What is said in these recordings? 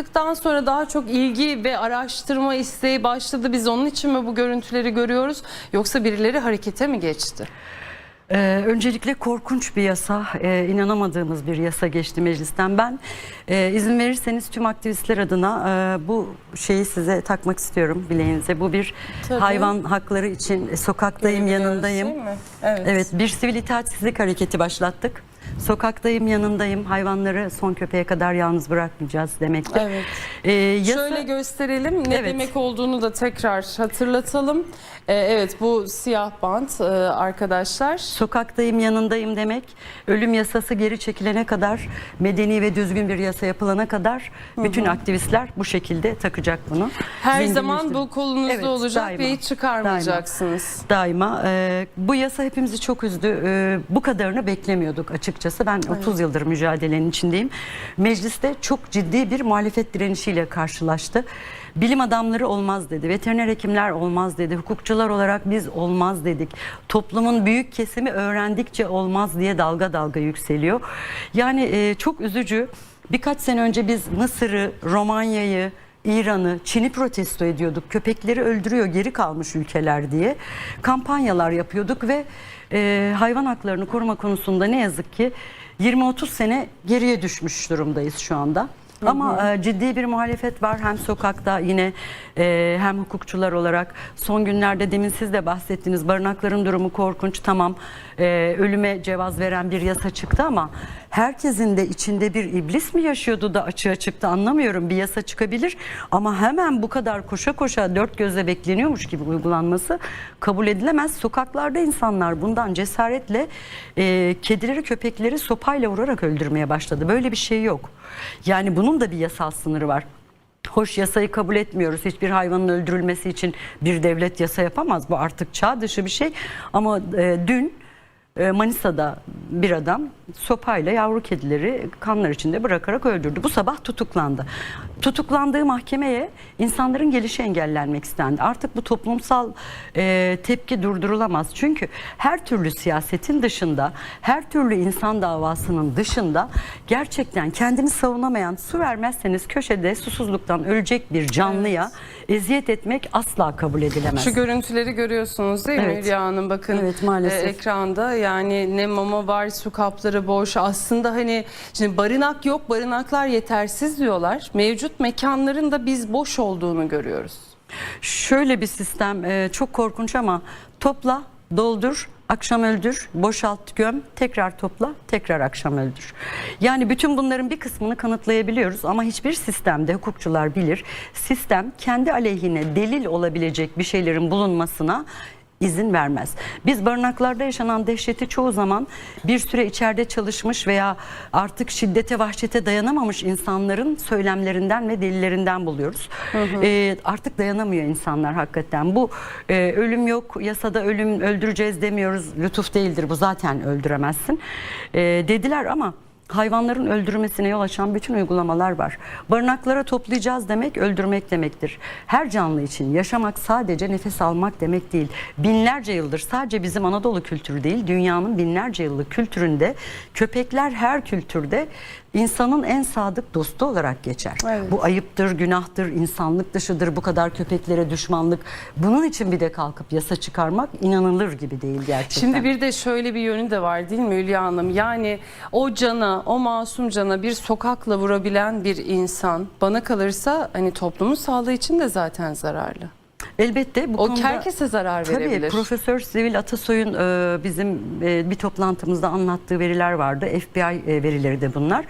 çıktıktan sonra daha çok ilgi ve araştırma isteği başladı. Biz onun için mi bu görüntüleri görüyoruz yoksa birileri harekete mi geçti? Ee, öncelikle korkunç bir yasa, e, inanamadığımız bir yasa geçti meclisten. Ben e, izin verirseniz tüm aktivistler adına e, bu şeyi size takmak istiyorum bileğinize. Bu bir Tabii. hayvan hakları için e, sokaktayım, yanındayım. Değil mi? Evet. Evet, bir sivil itaatsizlik hareketi başlattık. Sokaktayım, yanındayım. Hayvanları son köpeğe kadar yalnız bırakmayacağız demektir. Evet. Ee, yasa- Şöyle gösterelim ne Evet. demek olduğunu da tekrar hatırlatalım. Ee, evet bu siyah bant e, arkadaşlar. Sokaktayım yanındayım demek ölüm yasası geri çekilene kadar medeni ve düzgün bir yasa yapılana kadar bütün aktivistler bu şekilde takacak bunu. Her Zenginleştir- zaman bu kolunuzda Evet, olacak daima. ve hiç çıkarmayacaksınız. Daima e, bu yasa hepimizi çok üzdü. E, bu kadarını beklemiyorduk açıkçası. Ben 30 yıldır mücadelenin içindeyim. Mecliste çok ciddi bir muhalefet direnişiyle karşılaştı. Bilim adamları olmaz dedi, veteriner hekimler olmaz dedi, hukukçular olarak biz olmaz dedik. Toplumun büyük kesimi öğrendikçe olmaz diye dalga dalga yükseliyor. Yani e, çok üzücü. Birkaç sene önce biz Mısır'ı, Romanya'yı, İran'ı, Çin'i protesto ediyorduk. Köpekleri öldürüyor geri kalmış ülkeler diye kampanyalar yapıyorduk ve e, hayvan haklarını koruma konusunda ne yazık ki 20-30 sene geriye düşmüş durumdayız şu anda. Ama e, ciddi bir muhalefet var. Hem sokakta yine e, hem hukukçular olarak. Son günlerde demin siz de bahsettiniz. Barınakların durumu korkunç. Tamam e, ölüme cevaz veren bir yasa çıktı ama herkesin de içinde bir iblis mi yaşıyordu da açığa çıktı anlamıyorum bir yasa çıkabilir ama hemen bu kadar koşa koşa dört gözle bekleniyormuş gibi uygulanması kabul edilemez sokaklarda insanlar bundan cesaretle e, kedileri köpekleri sopayla vurarak öldürmeye başladı böyle bir şey yok yani bunun da bir yasal sınırı var. Hoş yasayı kabul etmiyoruz. Hiçbir hayvanın öldürülmesi için bir devlet yasa yapamaz. Bu artık çağ dışı bir şey. Ama e, dün Manisa'da bir adam sopayla yavru kedileri kanlar içinde bırakarak öldürdü. Bu sabah tutuklandı. Tutuklandığı mahkemeye insanların gelişi engellenmek istendi. Artık bu toplumsal e, tepki durdurulamaz. Çünkü her türlü siyasetin dışında, her türlü insan davasının dışında gerçekten kendini savunamayan, su vermezseniz köşede susuzluktan ölecek bir canlıya eziyet etmek asla kabul edilemez. Şu görüntüleri görüyorsunuz değil mi Evet. Hülya Hanım? Bakın Evet, maalesef. e, ekranda yani ne mama var su kapları boş. Aslında hani şimdi barınak yok barınaklar yetersiz diyorlar. Mevcut mekanların da biz boş olduğunu görüyoruz. Şöyle bir sistem e, çok korkunç ama topla, doldur, akşam öldür, boşalt, göm, tekrar topla, tekrar akşam öldür. Yani bütün bunların bir kısmını kanıtlayabiliyoruz ama hiçbir sistemde hukukçular bilir. Sistem kendi aleyhine delil olabilecek bir şeylerin bulunmasına izin vermez. Biz barınaklarda yaşanan dehşeti çoğu zaman bir süre içeride çalışmış veya artık şiddete vahşete dayanamamış insanların söylemlerinden ve delillerinden buluyoruz. Ee, artık dayanamıyor insanlar hakikaten. Bu e, ölüm yok, yasada ölüm öldüreceğiz demiyoruz. Lütuf değildir bu zaten öldüremezsin. Ee, dediler ama hayvanların öldürülmesine yol açan bütün uygulamalar var. Barınaklara toplayacağız demek öldürmek demektir. Her canlı için yaşamak sadece nefes almak demek değil. Binlerce yıldır sadece bizim Anadolu kültürü değil, dünyanın binlerce yıllık kültüründe köpekler her kültürde insanın en sadık dostu olarak geçer. Evet. Bu ayıptır, günahtır, insanlık dışıdır bu kadar köpeklere düşmanlık. Bunun için bir de kalkıp yasa çıkarmak inanılır gibi değil gerçekten. Şimdi bir de şöyle bir yönü de var değil mi Hülya Hanım? Yani o cana, o masum cana bir sokakla vurabilen bir insan bana kalırsa hani toplumun sağlığı için de zaten zararlı. Elbette bu O konuda... herkese zarar Tabii verebilir. Profesör Sivil Atasoy'un e, bizim e, bir toplantımızda anlattığı veriler vardı. FBI e, verileri de bunlar.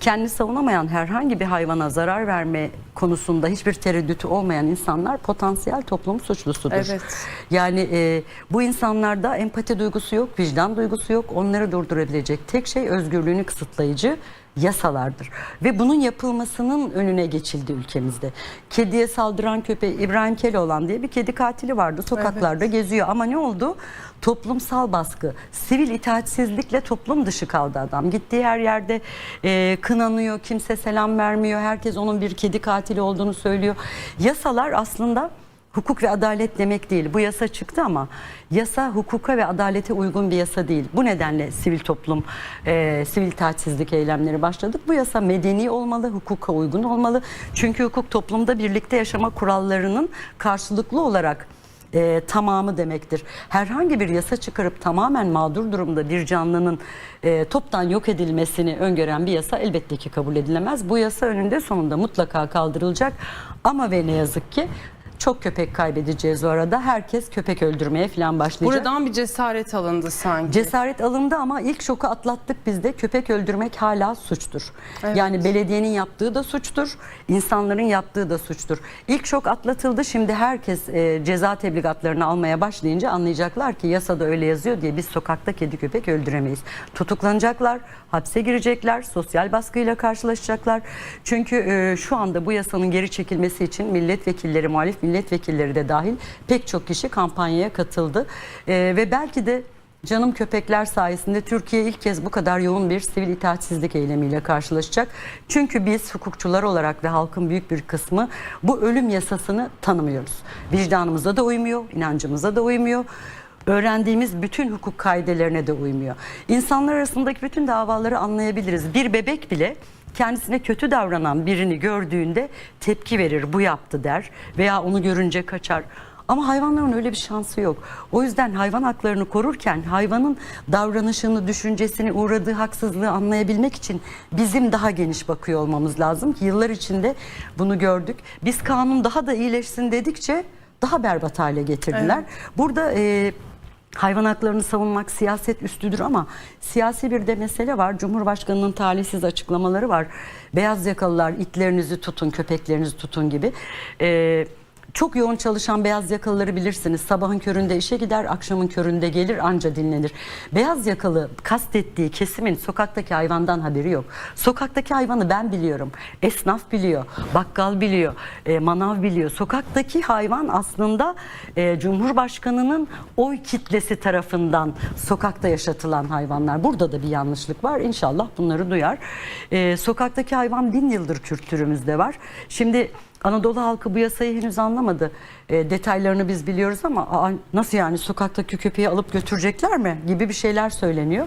Kendini savunamayan herhangi bir hayvana zarar verme konusunda hiçbir tereddütü olmayan insanlar potansiyel toplum suçlusudur. Evet. Yani e, bu insanlarda empati duygusu yok, vicdan duygusu yok. Onları durdurabilecek tek şey özgürlüğünü kısıtlayıcı yasalardır. Ve bunun yapılmasının önüne geçildi ülkemizde. Kediye saldıran köpeği İbrahim Keloğlan diye bir kedi katili vardı. Sokaklarda geziyor ama ne oldu? Toplumsal baskı, sivil itaatsizlikle toplum dışı kaldı adam. Gittiği her yerde e, kınanıyor, kimse selam vermiyor. Herkes onun bir kedi katili olduğunu söylüyor. Yasalar aslında hukuk ve adalet demek değil. Bu yasa çıktı ama yasa hukuka ve adalete uygun bir yasa değil. Bu nedenle sivil toplum, e, sivil taatsizlik eylemleri başladık. Bu yasa medeni olmalı, hukuka uygun olmalı. Çünkü hukuk toplumda birlikte yaşama kurallarının karşılıklı olarak e, tamamı demektir. Herhangi bir yasa çıkarıp tamamen mağdur durumda bir canlının e, toptan yok edilmesini öngören bir yasa elbette ki kabul edilemez. Bu yasa önünde sonunda mutlaka kaldırılacak ama ve ne yazık ki çok köpek kaybedeceğiz o arada. Herkes köpek öldürmeye falan başlayacak. Buradan bir cesaret alındı sanki. Cesaret alındı ama ilk şoku atlattık biz de. Köpek öldürmek hala suçtur. Evet. Yani belediyenin yaptığı da suçtur, insanların yaptığı da suçtur. İlk şok atlatıldı. Şimdi herkes e, ceza tebligatlarını almaya başlayınca anlayacaklar ki yasada öyle yazıyor diye biz sokakta kedi köpek öldüremeyiz. Tutuklanacaklar, hapse girecekler, sosyal baskıyla karşılaşacaklar. Çünkü e, şu anda bu yasanın geri çekilmesi için milletvekilleri, muhalif milletvekilleri de dahil pek çok kişi kampanyaya katıldı. E, ve belki de Canım köpekler sayesinde Türkiye ilk kez bu kadar yoğun bir sivil itaatsizlik eylemiyle karşılaşacak. Çünkü biz hukukçular olarak ve halkın büyük bir kısmı bu ölüm yasasını tanımıyoruz. Vicdanımıza da uymuyor, inancımıza da uymuyor. Öğrendiğimiz bütün hukuk kaidelerine de uymuyor. İnsanlar arasındaki bütün davaları anlayabiliriz. Bir bebek bile kendisine kötü davranan birini gördüğünde tepki verir, bu yaptı der veya onu görünce kaçar. Ama hayvanların öyle bir şansı yok. O yüzden hayvan haklarını korurken hayvanın davranışını, düşüncesini, uğradığı haksızlığı anlayabilmek için bizim daha geniş bakıyor olmamız lazım ki yıllar içinde bunu gördük. Biz kanun daha da iyileşsin dedikçe daha berbat hale getirdiler. Burada e, Hayvan haklarını savunmak siyaset üstüdür ama siyasi bir de mesele var. Cumhurbaşkanının talihsiz açıklamaları var. Beyaz yakalılar itlerinizi tutun, köpeklerinizi tutun gibi. Ee, çok yoğun çalışan beyaz yakalıları bilirsiniz. Sabahın köründe işe gider, akşamın köründe gelir anca dinlenir. Beyaz yakalı kastettiği kesimin sokaktaki hayvandan haberi yok. Sokaktaki hayvanı ben biliyorum. Esnaf biliyor, bakkal biliyor, e, manav biliyor. Sokaktaki hayvan aslında e, Cumhurbaşkanının oy kitlesi tarafından sokakta yaşatılan hayvanlar. Burada da bir yanlışlık var. İnşallah bunları duyar. E, sokaktaki hayvan bin yıldır kültürümüzde var. Şimdi Anadolu halkı bu yasayı henüz anlamadı. E, detaylarını biz biliyoruz ama aa, nasıl yani sokaktaki köpeği alıp götürecekler mi gibi bir şeyler söyleniyor.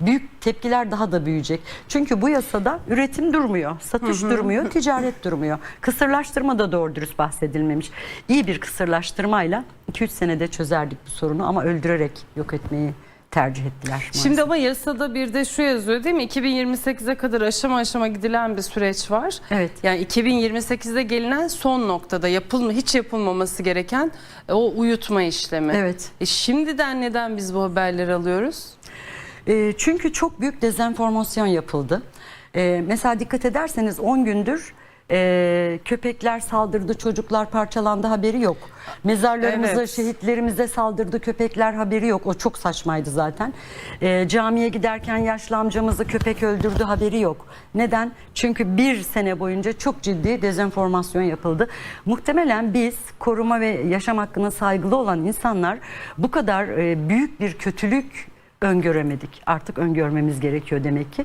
Büyük tepkiler daha da büyüyecek. Çünkü bu yasada üretim durmuyor, satış durmuyor, ticaret durmuyor. Kısırlaştırma da doğru dürüst bahsedilmemiş. İyi bir kısırlaştırmayla 2-3 senede çözerdik bu sorunu ama öldürerek yok etmeyi tercih ettiler. maalesef. Şimdi ama yasada bir de şu yazıyor değil mi? 2028'e kadar aşama aşama gidilen bir süreç var. Evet. Yani 2028'de gelinen son noktada yapılma hiç yapılmaması gereken e, o uyutma işlemi. Evet. E şimdiden neden biz bu haberleri alıyoruz? E, çünkü çok büyük dezenformasyon yapıldı. E, mesela dikkat ederseniz 10 gündür e, köpekler saldırdı, çocuklar parçalandı haberi yok. Mezarlarımıza, Evet. şehitlerimize saldırdı köpekler haberi yok. O çok saçmaydı zaten. E, camiye giderken yaşlı amcamızı köpek öldürdü haberi yok. Neden? Çünkü bir sene boyunca çok ciddi dezenformasyon yapıldı. Muhtemelen biz koruma ve yaşam hakkına saygılı olan insanlar bu kadar e, büyük bir kötülük öngöremedik. Artık öngörmemiz gerekiyor demek ki.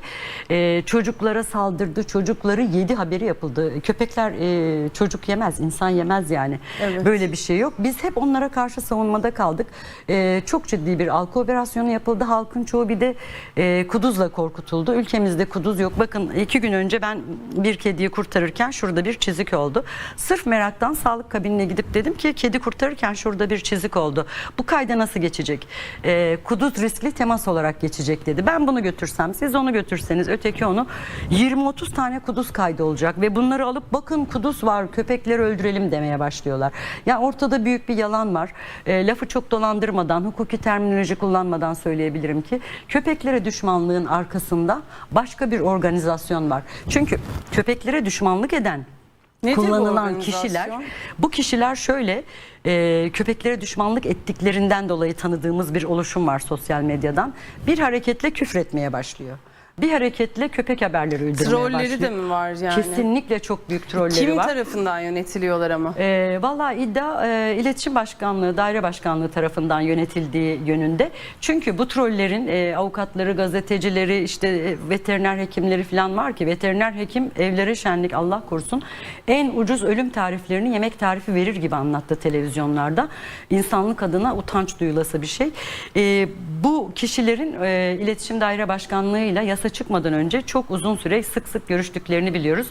Ee, çocuklara saldırdı, çocukları yedi haberi yapıldı. Köpekler e, çocuk yemez, insan yemez yani. Evet. Böyle bir şey yok. Biz hep onlara karşı savunmada kaldık. Ee, çok ciddi bir algı operasyonu yapıldı. Halkın çoğu bir de e, kuduzla korkutuldu. Ülkemizde kuduz yok. Bakın iki gün önce ben bir kediyi kurtarırken şurada bir çizik oldu. Sırf meraktan sağlık kabinine gidip dedim ki kedi kurtarırken şurada bir çizik oldu. Bu kayda nasıl geçecek? Ee, kuduz riskli temas olarak geçecek dedi. Ben bunu götürsem siz onu götürseniz öteki onu 20-30 tane kuduz kaydı olacak ve bunları alıp bakın kuduz var köpekleri öldürelim demeye başlıyorlar. Ya ortada büyük bir yalan var. Ee, lafı çok dolandırmadan hukuki terminoloji kullanmadan söyleyebilirim ki köpeklere düşmanlığın arkasında başka bir organizasyon var. Çünkü köpeklere düşmanlık eden Nedir bu kullanılan organizasyon? kişiler bu kişiler şöyle e, köpeklere düşmanlık ettiklerinden dolayı tanıdığımız bir oluşum var sosyal medyadan bir hareketle küfretmeye başlıyor. Bir hareketle köpek haberleri uydurmaya Trolleri başlıyor. de mi var yani? Kesinlikle çok büyük trolleri Kim var. tarafından yönetiliyorlar ama? E, Valla iddia e, iletişim başkanlığı, daire başkanlığı tarafından yönetildiği yönünde. Çünkü bu trollerin e, avukatları, gazetecileri, işte e, veteriner hekimleri falan var ki veteriner hekim evlere şenlik Allah korusun en ucuz ölüm tariflerini yemek tarifi verir gibi anlattı televizyonlarda. İnsanlık adına utanç duyulası bir şey. E, bu kişilerin e, iletişim daire başkanlığıyla yasa çıkmadan önce çok uzun süre sık sık görüştüklerini biliyoruz.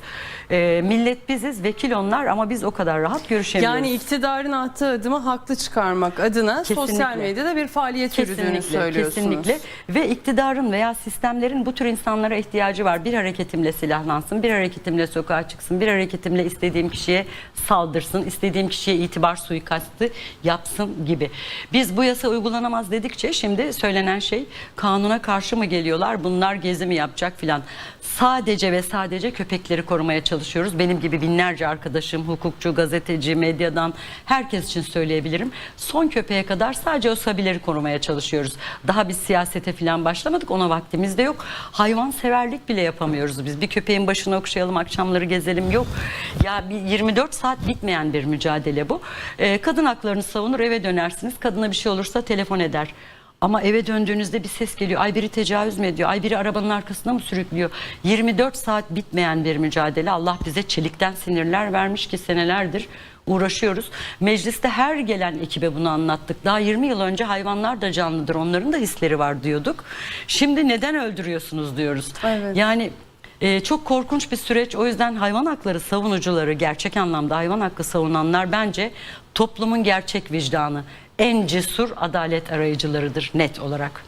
E, millet biziz, vekil onlar ama biz o kadar rahat görüşemiyoruz. Yani iktidarın attığı adımı haklı çıkarmak adına sosyal Kesinlikle. medyada bir faaliyet yürüdüğünü söylüyorsunuz. Kesinlikle. Ve iktidarın veya sistemlerin bu tür insanlara ihtiyacı var. Bir hareketimle silahlansın, bir hareketimle sokağa çıksın, bir hareketimle istediğim kişiye saldırsın, istediğim kişiye itibar suikastı yapsın gibi. Biz bu yasa uygulanamaz dedikçe şimdi söylenen şey kanuna karşı mı geliyorlar, bunlar gezi mi yapacak filan. Sadece ve sadece köpekleri korumaya çalışıyoruz. Benim gibi binlerce arkadaşım, hukukçu, gazeteci, medyadan herkes için söyleyebilirim. Son köpeğe kadar sadece o sabileri korumaya çalışıyoruz. Daha biz siyasete falan başlamadık. Ona vaktimiz de yok. Hayvan severlik bile yapamıyoruz biz. Bir köpeğin başını okşayalım, akşamları gezelim yok. Ya bir 24 saat bitmeyen bir mücadele bu. Ee, kadın haklarını savunur, eve dönersiniz. Kadına bir şey olursa telefon eder. Ama eve döndüğünüzde bir ses geliyor. Ay biri tecavüz mü ediyor? Ay biri arabanın arkasına mı sürüklüyor? 24 saat bitmeyen bir mücadele. Allah bize çelikten sinirler vermiş ki senelerdir uğraşıyoruz. Mecliste her gelen ekibe bunu anlattık. Daha 20 yıl önce hayvanlar da canlıdır. Onların da hisleri var diyorduk. Şimdi neden öldürüyorsunuz diyoruz. Evet. Yani e, çok korkunç bir süreç. O yüzden hayvan hakları savunucuları, gerçek anlamda hayvan hakkı savunanlar bence toplumun gerçek vicdanı. En cesur adalet arayıcılarıdır net olarak.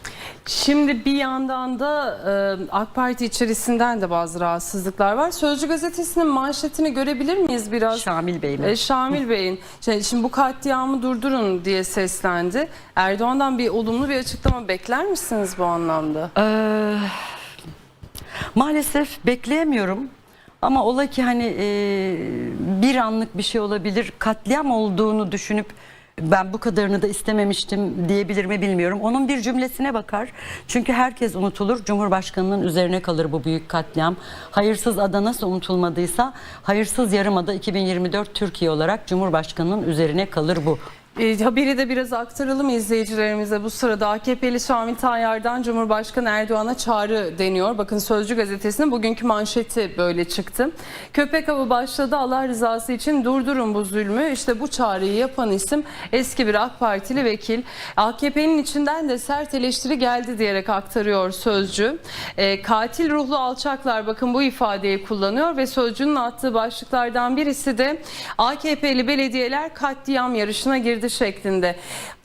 Şimdi bir yandan da e, AK Parti içerisinden de bazı rahatsızlıklar var. Sözcü gazetesinin manşetini görebilir miyiz biraz? Şamil Bey mi? E, Şamil Bey'in şey, şimdi bu katliamı durdurun diye seslendi. Erdoğan'dan bir olumlu bir açıklama bekler misiniz bu anlamda? Ee, maalesef bekleyemiyorum. Ama ola ki hani e, bir anlık bir şey olabilir. Katliam olduğunu düşünüp ben bu kadarını da istememiştim diyebilir mi bilmiyorum. Onun bir cümlesine bakar. Çünkü herkes unutulur. Cumhurbaşkanının üzerine kalır bu büyük katliam. Hayırsız ada nasıl unutulmadıysa hayırsız yarımada 2024 Türkiye olarak Cumhurbaşkanının üzerine kalır bu. E, haberi de biraz aktaralım izleyicilerimize. Bu sırada AKP'li Şamil Tayyar'dan Cumhurbaşkanı Erdoğan'a çağrı deniyor. Bakın Sözcü gazetesinin bugünkü manşeti böyle çıktı. Köpek avı başladı Allah rızası için durdurun bu zulmü. İşte bu çağrıyı yapan isim eski bir AK Partili vekil. AKP'nin içinden de sert eleştiri geldi diyerek aktarıyor Sözcü. E, katil ruhlu alçaklar bakın bu ifadeyi kullanıyor ve Sözcü'nün attığı başlıklardan birisi de AKP'li belediyeler katliam yarışına girdi şeklinde.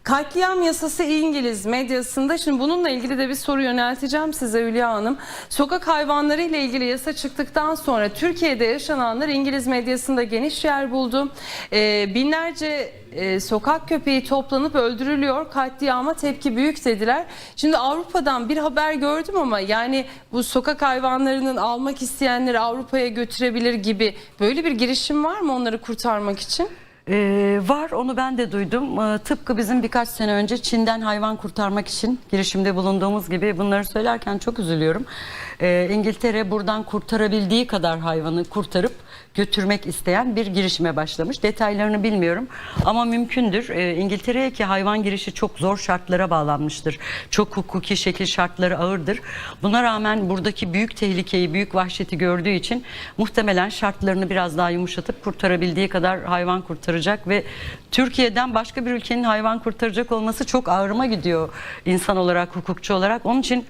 Katliam yasası İngiliz medyasında şimdi bununla ilgili de bir soru yönelteceğim size Hülya Hanım. Sokak hayvanları ile ilgili yasa çıktıktan sonra Türkiye'de yaşananlar İngiliz medyasında geniş yer buldu. Ee, binlerce e, sokak köpeği toplanıp öldürülüyor. Katliama tepki büyük dediler. Şimdi Avrupa'dan bir haber gördüm ama yani bu sokak hayvanlarının almak isteyenleri Avrupa'ya götürebilir gibi böyle bir girişim var mı onları kurtarmak için? Ee, var onu ben de duydum. Ee, tıpkı bizim birkaç sene önce Çin'den hayvan kurtarmak için girişimde bulunduğumuz gibi bunları söylerken çok üzülüyorum. Ee, İngiltere buradan kurtarabildiği kadar hayvanı kurtarıp götürmek isteyen bir girişime başlamış. Detaylarını bilmiyorum ama mümkündür. Ee, İngiltere'ye ki hayvan girişi çok zor şartlara bağlanmıştır. Çok hukuki şekil şartları ağırdır. Buna rağmen buradaki büyük tehlikeyi, büyük vahşeti gördüğü için muhtemelen şartlarını biraz daha yumuşatıp kurtarabildiği kadar hayvan kurtaracak ve Türkiye'den başka bir ülkenin hayvan kurtaracak olması çok ağrıma gidiyor insan olarak, hukukçu olarak. Onun için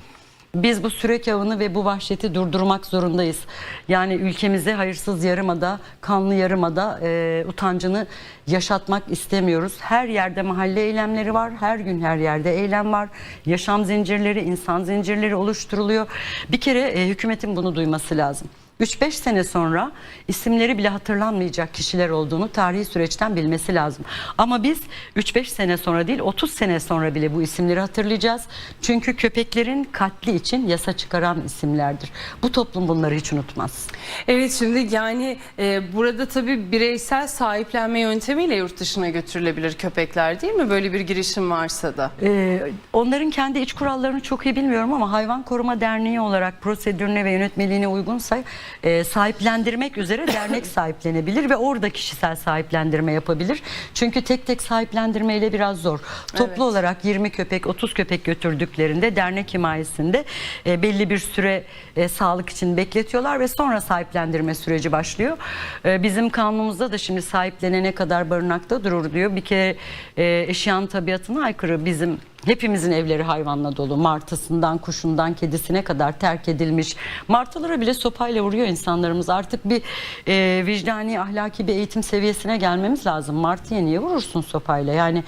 biz bu sürek avını ve bu vahşeti durdurmak zorundayız. Yani ülkemize hayırsız yarımada, kanlı yarımada e, utancını yaşatmak istemiyoruz. Her yerde mahalle eylemleri var. Her gün her yerde eylem var. Yaşam zincirleri, insan zincirleri oluşturuluyor. Bir kere e, hükümetin bunu duyması lazım. 3-5 sene sonra isimleri bile hatırlanmayacak kişiler olduğunu tarihi süreçten bilmesi lazım. Ama biz 3-5 sene sonra değil 30 sene sonra bile bu isimleri hatırlayacağız. Çünkü köpeklerin katli için yasa çıkaran isimlerdir. Bu toplum bunları hiç unutmaz. Evet şimdi yani e, burada tabii bireysel sahiplenme yöntemiyle yurt dışına götürülebilir köpekler değil mi? Böyle bir girişim varsa da. Ee, onların kendi iç kurallarını çok iyi bilmiyorum ama Hayvan Koruma Derneği olarak prosedürüne ve yönetmeliğine uygunsa e, sahiplendirmek üzere dernek sahiplenebilir ve orada kişisel sahiplendirme yapabilir. Çünkü tek tek sahiplendirmeyle biraz zor. Toplu Evet. olarak 20 köpek 30 köpek götürdüklerinde dernek himayesinde e, belli bir süre e, sağlık için bekletiyorlar ve sonra sahiplendirme süreci başlıyor. E, bizim kanunumuzda da şimdi sahiplenene kadar barınakta durur diyor. Bir kere e, eşyanın tabiatına aykırı bizim Hepimizin evleri hayvanla dolu. Martısından, kuşundan, kedisine kadar terk edilmiş. Martılara bile sopayla vuruyor insanlarımız. Artık bir e, vicdani, ahlaki bir eğitim seviyesine gelmemiz lazım. Martıya niye vurursun sopayla? Yani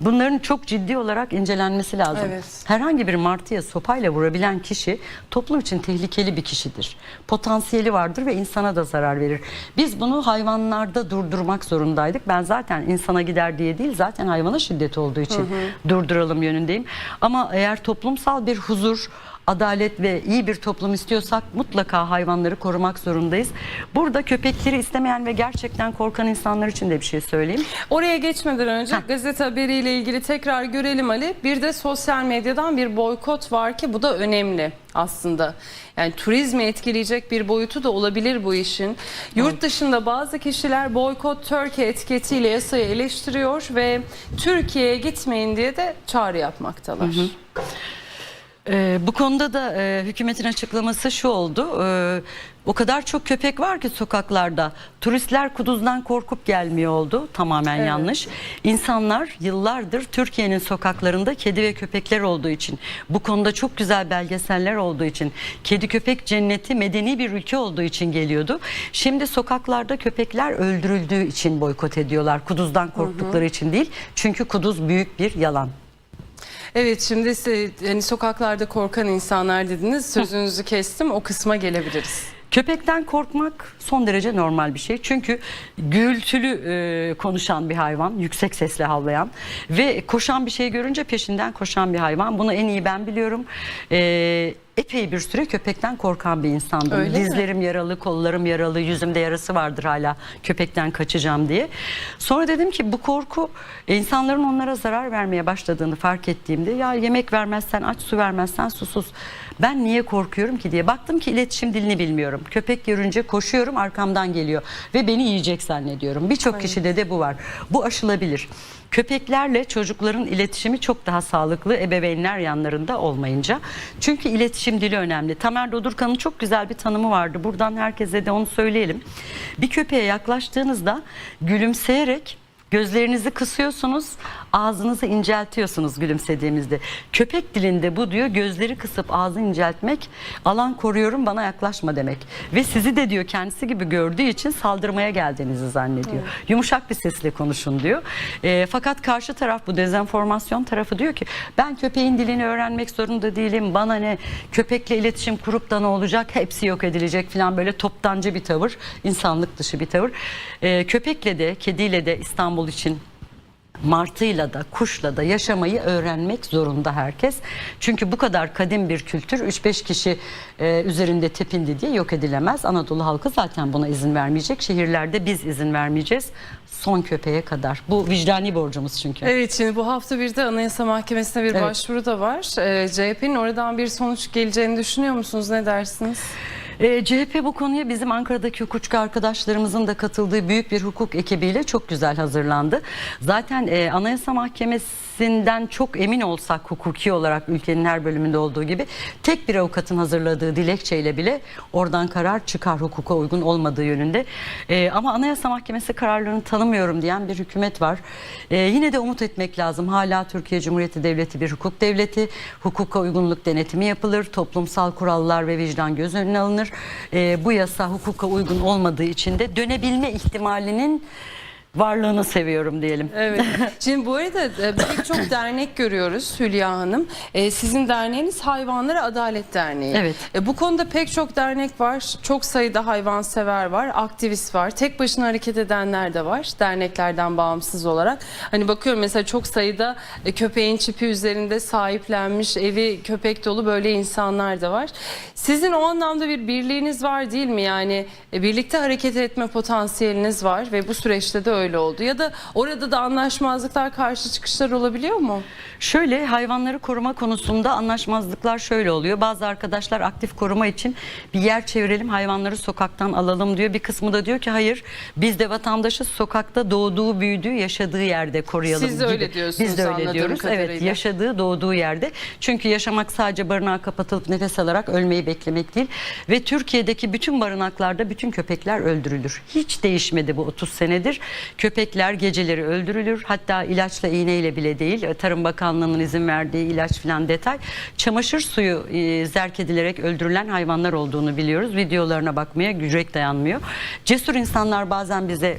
bunların çok ciddi olarak incelenmesi lazım. Evet. Herhangi bir martıya sopayla vurabilen kişi toplum için tehlikeli bir kişidir. Potansiyeli vardır ve insana da zarar verir. Biz bunu hayvanlarda durdurmak zorundaydık. Ben zaten insana gider diye değil zaten hayvana şiddet olduğu için durduralım yönündeyim. Ama eğer toplumsal bir huzur, adalet ve iyi bir toplum istiyorsak mutlaka hayvanları korumak zorundayız. Burada köpekleri istemeyen ve gerçekten korkan insanlar için de bir şey söyleyeyim. Oraya geçmeden önce Heh. gazete haberiyle ilgili tekrar görelim Ali. Bir de sosyal medyadan bir boykot var ki bu da önemli aslında. Yani turizmi etkileyecek bir boyutu da olabilir bu işin. Yurt dışında bazı kişiler boykot Türkiye etiketiyle yasayı eleştiriyor ve Türkiye'ye gitmeyin diye de çağrı yapmaktalar. Ee, bu konuda da e, hükümetin açıklaması şu oldu. Ee, o kadar çok köpek var ki sokaklarda. Turistler kuduzdan korkup gelmiyor oldu. Tamamen Evet. yanlış. İnsanlar yıllardır Türkiye'nin sokaklarında kedi ve köpekler olduğu için, bu konuda çok güzel belgeseller olduğu için, kedi köpek cenneti medeni bir ülke olduğu için geliyordu. Şimdi sokaklarda köpekler öldürüldüğü için boykot ediyorlar. Kuduzdan korktukları için değil. Çünkü kuduz büyük bir yalan. Evet şimdi ise hani sokaklarda korkan insanlar dediniz sözünüzü kestim o kısma gelebiliriz. Köpekten korkmak son derece normal bir şey. Çünkü gürültülü e, konuşan bir hayvan, yüksek sesle havlayan ve koşan bir şey görünce peşinden koşan bir hayvan. Bunu en iyi ben biliyorum. E, epey bir süre köpekten korkan bir insandım. Öyle mi? Dizlerim yaralı, kollarım yaralı, yüzümde yarası vardır hala köpekten kaçacağım diye. Sonra dedim ki bu korku insanların onlara zarar vermeye başladığını fark ettiğimde ya yemek vermezsen aç, su vermezsen susuz. Ben niye korkuyorum ki diye baktım ki iletişim dilini bilmiyorum. Köpek görünce koşuyorum arkamdan geliyor ve beni yiyecek zannediyorum. Birçok kişide de bu var. Bu aşılabilir. Köpeklerle çocukların iletişimi çok daha sağlıklı ebeveynler yanlarında olmayınca. Çünkü iletişim dili önemli. Tamer Dodurkan'ın çok güzel bir tanımı vardı. Buradan herkese de onu söyleyelim. Bir köpeğe yaklaştığınızda gülümseyerek Gözlerinizi kısıyorsunuz, ağzınızı inceltiyorsunuz gülümsediğimizde. Köpek dilinde bu diyor gözleri kısıp ağzı inceltmek, alan koruyorum bana yaklaşma demek. Ve sizi de diyor kendisi gibi gördüğü için saldırmaya geldiğinizi zannediyor. Yumuşak bir sesle konuşun diyor. E, fakat karşı taraf bu dezenformasyon tarafı diyor ki ben köpeğin dilini öğrenmek zorunda değilim. Bana ne köpekle iletişim kurup da ne olacak hepsi yok edilecek falan böyle toptancı bir tavır, insanlık dışı bir tavır. E, köpekle de kediyle de İstanbul için martıyla da kuşla da yaşamayı öğrenmek zorunda herkes. Çünkü bu kadar kadim bir kültür 3-5 kişi e, üzerinde tepindi diye yok edilemez. Anadolu halkı zaten buna izin vermeyecek. Şehirlerde biz izin vermeyeceğiz. Son köpeğe kadar. Bu vicdani borcumuz çünkü. Evet şimdi bu hafta bir de Anayasa Mahkemesi'ne bir Evet. başvuru da var. Ee, CHP'nin oradan bir sonuç geleceğini düşünüyor musunuz? Ne dersiniz? E, CHP bu konuya bizim Ankara'daki hukukçu arkadaşlarımızın da katıldığı büyük bir hukuk ekibiyle çok güzel hazırlandı. Zaten e, Anayasa Mahkemesi'nden çok emin olsak hukuki olarak ülkenin her bölümünde olduğu gibi tek bir avukatın hazırladığı dilekçeyle bile oradan karar çıkar hukuka uygun olmadığı yönünde. E, ama Anayasa Mahkemesi kararlarını tanımıyorum diyen bir hükümet var. E, yine de umut etmek lazım. Hala Türkiye Cumhuriyeti Devleti bir hukuk devleti. Hukuka uygunluk denetimi yapılır. Toplumsal kurallar ve vicdan göz önüne alınır. E, bu yasa hukuka uygun olmadığı için de dönebilme ihtimalinin varlığını seviyorum diyelim. Evet. Şimdi bu arada pek çok dernek görüyoruz Hülya Hanım. E, Sizin derneğiniz Hayvanlara Adalet Derneği. Evet. E, Bu konuda pek çok dernek var. Çok sayıda hayvansever var, aktivist var. Tek başına hareket edenler de var. Derneklerden bağımsız olarak. Hani bakıyorum mesela çok sayıda e, köpeğin çipi üzerinde sahiplenmiş, evi köpek dolu böyle insanlar da var. Sizin o anlamda bir birliğiniz var değil mi? Yani e, birlikte hareket etme potansiyeliniz var ve bu süreçte de öyle oldu. Ya da orada da anlaşmazlıklar, karşı çıkışlar olabiliyor mu? Şöyle hayvanları koruma konusunda anlaşmazlıklar şöyle oluyor. Bazı arkadaşlar aktif koruma için bir yer çevirelim hayvanları sokaktan alalım diyor. Bir kısmı da diyor ki hayır biz de vatandaşı sokakta doğduğu, büyüdüğü, yaşadığı yerde koruyalım Siz de gibi. öyle diyorsunuz Biz de öyle anladığım diyoruz. Evet kadarıyla. yaşadığı, doğduğu yerde. Çünkü yaşamak sadece barınağa kapatılıp nefes alarak ölmeyi beklemek değil. Ve Türkiye'deki bütün barınaklarda bütün köpekler öldürülür. Hiç değişmedi bu 30 senedir. Köpekler geceleri öldürülür. Hatta ilaçla iğneyle bile değil. Tarım Bakanlığı'nın izin verdiği ilaç filan detay. Çamaşır suyu e, zerk edilerek öldürülen hayvanlar olduğunu biliyoruz. Videolarına bakmaya yürek dayanmıyor. Cesur insanlar bazen bize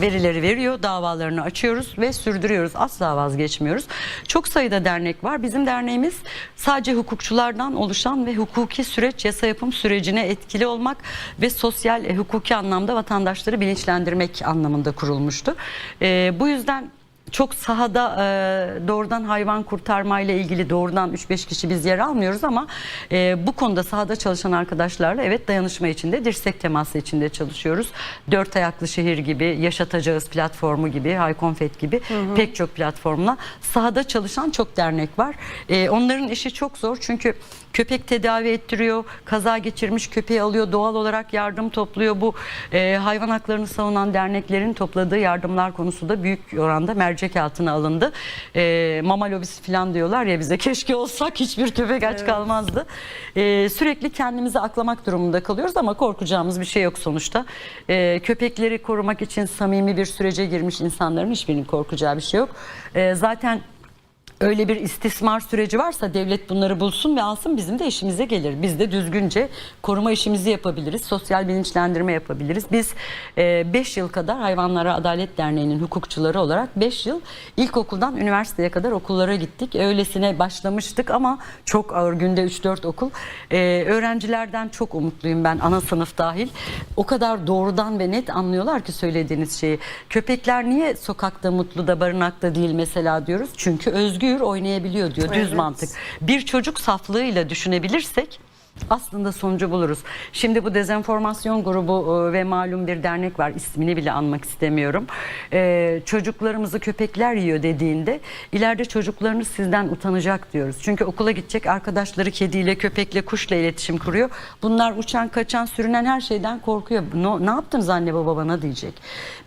verileri veriyor, davalarını açıyoruz ve sürdürüyoruz. Asla vazgeçmiyoruz. Çok sayıda dernek var. Bizim derneğimiz sadece hukukçulardan oluşan ve hukuki süreç, yasa yapım sürecine etkili olmak ve sosyal e, hukuki anlamda vatandaşları bilinçlendirmek anlamında kurulmuştu. E, bu yüzden çok sahada e, doğrudan hayvan kurtarma ile ilgili doğrudan 3-5 kişi biz yer almıyoruz ama e, bu konuda sahada çalışan arkadaşlarla evet dayanışma içinde, dirsek teması içinde çalışıyoruz. Dört ayaklı şehir gibi, yaşatacağız platformu gibi, Haykonfet gibi pek çok platformla sahada çalışan çok dernek var. E, onların işi çok zor çünkü köpek tedavi ettiriyor, kaza geçirmiş köpeği alıyor, doğal olarak yardım topluyor. Bu e, hayvan haklarını savunan derneklerin topladığı yardımlar konusu da büyük oranda mercek altına alındı. E, mama lobisi falan diyorlar ya bize keşke olsak hiçbir köpek aç kalmazdı. E, sürekli kendimizi aklamak durumunda kalıyoruz ama korkacağımız bir şey yok sonuçta. E, köpekleri korumak için samimi bir sürece girmiş insanların hiçbirinin korkacağı bir şey yok. E, zaten öyle bir istismar süreci varsa devlet bunları bulsun ve alsın bizim de işimize gelir. Biz de düzgünce koruma işimizi yapabiliriz. Sosyal bilinçlendirme yapabiliriz. Biz 5 yıl kadar Hayvanlara Adalet Derneği'nin hukukçuları olarak 5 yıl ilkokuldan üniversiteye kadar okullara gittik. Öylesine başlamıştık ama çok ağır günde 3-4 okul. Ee, öğrencilerden çok umutluyum ben ana sınıf dahil. O kadar doğrudan ve net anlıyorlar ki söylediğiniz şeyi. Köpekler niye sokakta mutlu da barınakta değil mesela diyoruz. Çünkü özgür oynayabiliyor diyor düz Evet. mantık. Bir çocuk saflığıyla düşünebilirsek aslında sonucu buluruz. Şimdi bu dezenformasyon grubu e, ve malum bir dernek var. İsmini bile anmak istemiyorum. E, çocuklarımızı köpekler yiyor dediğinde ileride çocuklarınız sizden utanacak diyoruz. Çünkü okula gidecek arkadaşları kediyle, köpekle, kuşla iletişim kuruyor. Bunlar uçan, kaçan, sürünen her şeyden korkuyor. Ne, ne yaptınız anne baba bana diyecek.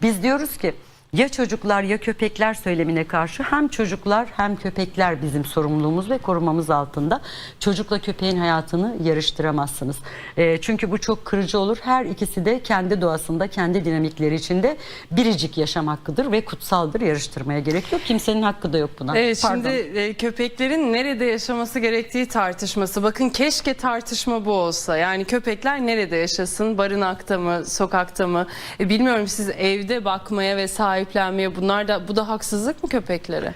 Biz diyoruz ki ya çocuklar ya köpekler söylemine karşı hem çocuklar hem köpekler bizim sorumluluğumuz ve korumamız altında. Çocukla köpeğin hayatını yarıştıramazsınız. E, çünkü bu çok kırıcı olur. Her ikisi de kendi doğasında, kendi dinamikleri içinde biricik yaşam hakkıdır ve kutsaldır. Yarıştırmaya gerek yok. Kimsenin hakkı da yok buna. Evet Pardon. şimdi e, köpeklerin nerede yaşaması gerektiği tartışması. Bakın keşke tartışma bu olsa. Yani köpekler nerede yaşasın? Barınakta mı, sokakta mı? E, bilmiyorum siz evde bakmaya ve sahiplenmeye bunlar da bu da haksızlık mı köpeklere?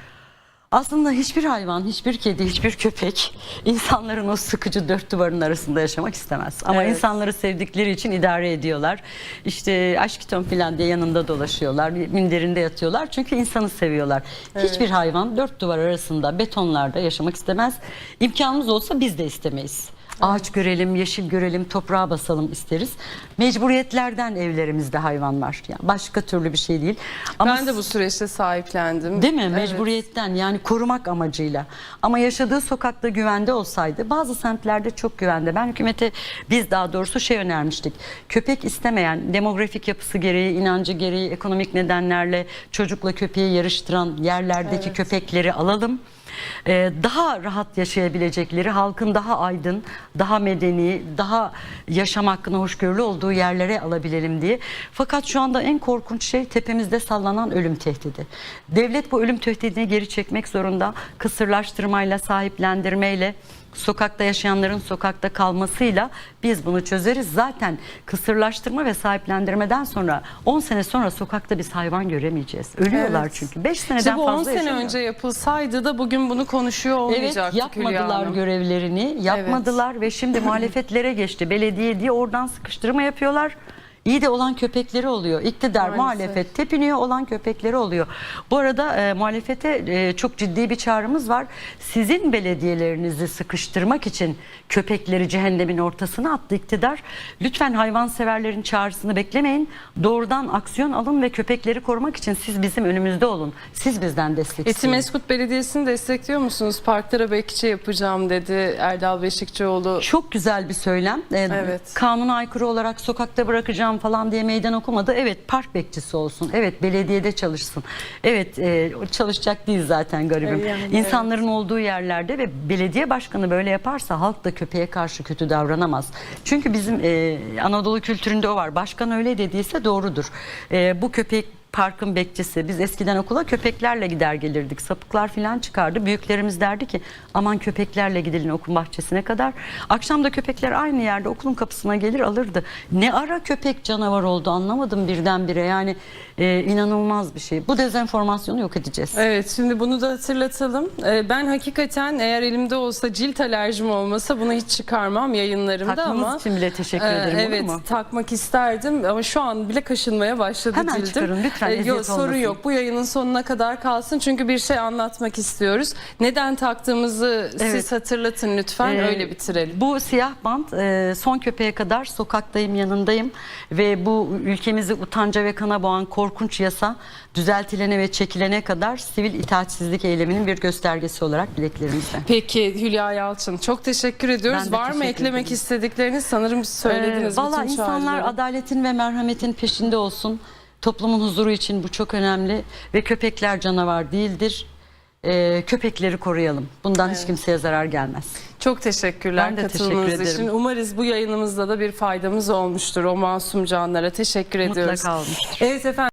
Aslında hiçbir hayvan, hiçbir kedi, hiçbir köpek insanların o sıkıcı dört duvarın arasında yaşamak istemez. Ama Evet. insanları sevdikleri için idare ediyorlar. İşte aşkiton falan diye yanında dolaşıyorlar, minderinde yatıyorlar. Çünkü insanı seviyorlar. Hiçbir hayvan dört duvar arasında betonlarda yaşamak istemez. İmkanımız olsa biz de istemeyiz. Ağaç görelim, yeşil görelim, toprağa basalım isteriz. Mecburiyetlerden evlerimizde hayvan var. Yani başka türlü bir şey değil. Ama ben de bu süreçte sahiplendim. Değil mi? Evet. Mecburiyetten yani korumak amacıyla. Ama yaşadığı sokakta güvende olsaydı bazı semtlerde çok güvende. Ben hükümete biz daha doğrusu şey önermiştik. Köpek istemeyen demografik yapısı gereği, inancı gereği, ekonomik nedenlerle çocukla köpeği yarıştıran yerlerdeki Evet. köpekleri alalım. Ee, daha rahat yaşayabilecekleri, halkın daha aydın, daha medeni, daha yaşam hakkına hoşgörülü olduğu yerlere alabilelim diye. Fakat şu anda en korkunç şey tepemizde sallanan ölüm tehdidi. Devlet bu ölüm tehdidini geri çekmek zorunda. Kısırlaştırmayla, sahiplendirmeyle sokakta yaşayanların sokakta kalmasıyla biz bunu çözeriz. Zaten kısırlaştırma ve sahiplendirmeden sonra 10 sene sonra sokakta biz hayvan göremeyeceğiz. Ölüyorlar Evet. çünkü. 5 seneden İşte bu 10 fazla sene yaşamıyor. önce yapılsaydı da bugün bunu konuşuyor Evet olmayacaktık Hülya yapmadılar Hanım. görevlerini yapmadılar ve şimdi muhalefetlere geçti belediye diye oradan sıkıştırma yapıyorlar. İyi de olan köpekleri oluyor. İktidar Maalesef. muhalefet tepiniyor olan köpekleri oluyor. Bu arada e, muhalefete e, çok ciddi bir çağrımız var. Sizin belediyelerinizi sıkıştırmak için köpekleri cehennemin ortasına attı iktidar. Lütfen hayvanseverlerin çağrısını beklemeyin. Doğrudan aksiyon alın ve köpekleri korumak için siz bizim önümüzde olun. Siz bizden destek isteyin. Etimeskut Belediyesi'ni destekliyor musunuz? Parklara bekçi yapacağım dedi Erdal Beşikçioğlu. Çok güzel bir söylem. Ee, Evet. Kanuna aykırı olarak sokakta bırakacağım falan diye meydan okumadı. Evet park bekçisi olsun. Evet belediyede çalışsın. Evet e, çalışacak değil zaten garibim. Yani, İnsanların olduğu yerlerde ve belediye başkanı böyle yaparsa halk da köpeğe karşı kötü davranamaz. Çünkü bizim e, Anadolu kültüründe o var. Başkan öyle dediyse doğrudur. E, bu köpek parkın bekçisi. Biz eskiden okula köpeklerle gider gelirdik. Sapıklar falan çıkardı. Büyüklerimiz derdi ki aman köpeklerle gidilin okul bahçesine kadar. Akşam da köpekler aynı yerde okulun kapısına gelir alırdı. Ne ara köpek canavar oldu anlamadım birdenbire. Yani e, inanılmaz bir şey. Bu dezenformasyonu yok edeceğiz. Evet şimdi bunu da hatırlatalım. Ee, Ben hakikaten eğer elimde olsa cilt alerjim olmasa bunu hiç çıkarmam yayınlarımda Takmanız ama. için bile teşekkür Ee, ederim. olur Evet takmak isterdim ama şu an bile kaşınmaya başladı Hemen cildim. çıkarın, lütfen, eziyet yok, sorun olmasın. yok bu yayının sonuna kadar kalsın çünkü bir şey anlatmak istiyoruz. Neden taktığımızı siz Evet. hatırlatın lütfen Ee, öyle bitirelim. Bu siyah bant e, son köpeğe kadar sokaktayım yanındayım ve bu ülkemizi utanca ve kana boğan korkunç yasa düzeltilene ve çekilene kadar sivil itaatsizlik eyleminin bir göstergesi olarak dileklerimizde. Peki Hülya Yalçın çok teşekkür ediyoruz. Ben Var mı teşekkür eklemek ederim. istedikleriniz sanırım söylediniz Ee, Valla insanlar çağrıları. adaletin ve merhametin peşinde olsun. Toplumun huzuru için bu çok önemli ve köpekler canavar değildir. Ee, köpekleri koruyalım. Bundan hiç kimseye zarar gelmez. Çok teşekkürler Ben de katılımınız teşekkür için. ederim. Umarız bu yayınımızda da bir faydamız olmuştur o masum canlara. Teşekkür ediyoruz. Mutlaka olmuştur. Evet efendim.